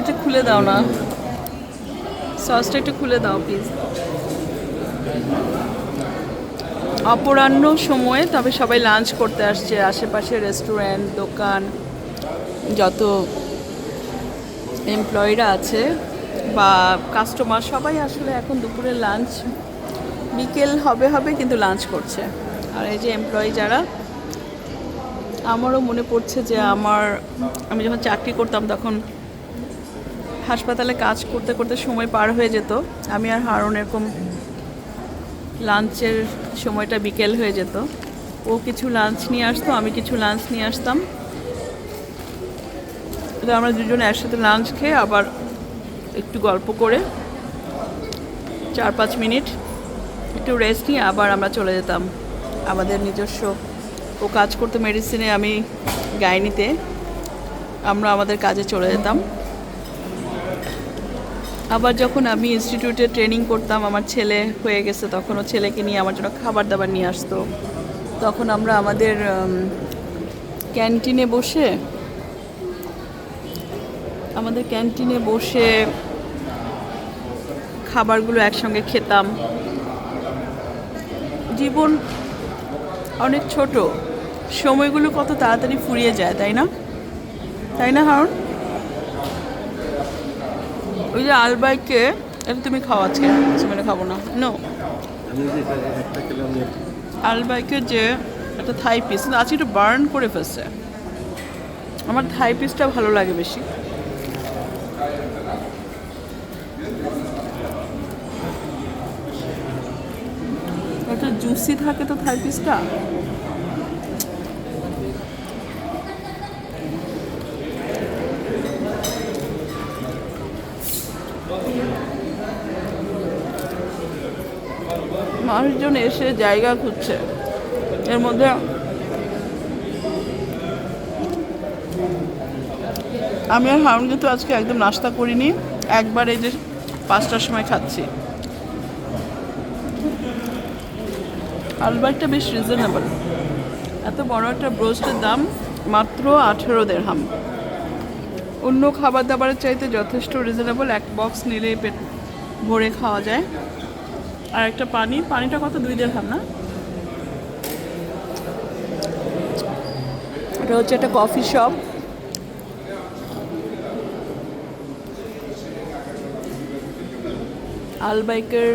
একটু খুলে দাও না। সসটা একটু খুলে দাও প্লিজ অপরাহ্ন সময়ে তবে সবাই লাঞ্চ করতে আসছে। আশেপাশে রেস্টুরেন্ট দোকান, যত এমপ্লয়িরা আছে বা কাস্টমার সবাই আসলে এখন দুপুরে লাঞ্চ বিকেল হবে হবে কিন্তু লাঞ্চ করছে। আর এই যে এমপ্লয়ি যারা, আমারও মনে পড়ছে যে আমার, আমি যখন চাকরি করতাম তখন হাসপাতালে কাজ করতে করতে সময় পার হয়ে যেত। আমি আর হারুন এরকম লাঞ্চের সময়টা বিকেল হয়ে যেত। ও কিছু লাঞ্চ নিয়ে আসতো, আমি কিছু লাঞ্চ নিয়ে আসতাম। তো আমরা দুজনে একসাথে লাঞ্চ খেয়ে আবার একটু গল্প করে চার পাঁচ মিনিট একটু রেস্ট নিয়ে আবার আমরা চলে যেতাম। আমাদের নিজস্ব ও কাজ করতে মেডিসিনে আমি গাইনিতে। আমরা আমাদের কাজে চলে যেতাম। আবার যখন আমি ইনস্টিটিউটে ট্রেনিং করতাম, আমার ছেলে হয়ে গেছে, তখন ও ছেলেকে নিয়ে আমার জন্য খাবার দাবার নিয়ে আসতো। তখন আমরা আমাদের ক্যান্টিনে বসে, আমাদের ক্যান্টিনে বসে খাবারগুলো একসঙ্গে খেতাম। জীবন অনেক ছোট, সময়গুলো কত তাড়াতাড়ি ফুরিয়ে যায়, তাই না? তাই না, হারুন? ওই যে আলবাইকে এটা তুমি খাও আজকে সেখানে খাব না। নো আলবাইকের যে একটা থাই পিস কিন্তু আজকে একটু বার্ন করে ফেলছে। আমার থাই পিসটা ভালো লাগে বেশি। একটা জুসি থাকে তো থাই পিসটা মানুষজন এসে জায়গা খুঁজছে। এর মধ্যে আমি আর হারুন কিন্তু আজকে একদম নাস্তা করিনি। একবার এই যে পাঁচটার সময় খাচ্ছি। আলবারটা বেশ রিজনেবল এত বড় একটা ব্রোস্টের দাম মাত্র আঠেরো দেড়হাম অন্য খাবার দাবারের চাইতে যথেষ্ট রিজনেবল এক বক্স নিলেই পেট ভরে খাওয়া যায়। আর একটা পানি। পানিটা কত? দুই দেড় না? এটা হচ্ছে একটা কফি শপ। আলবাইকের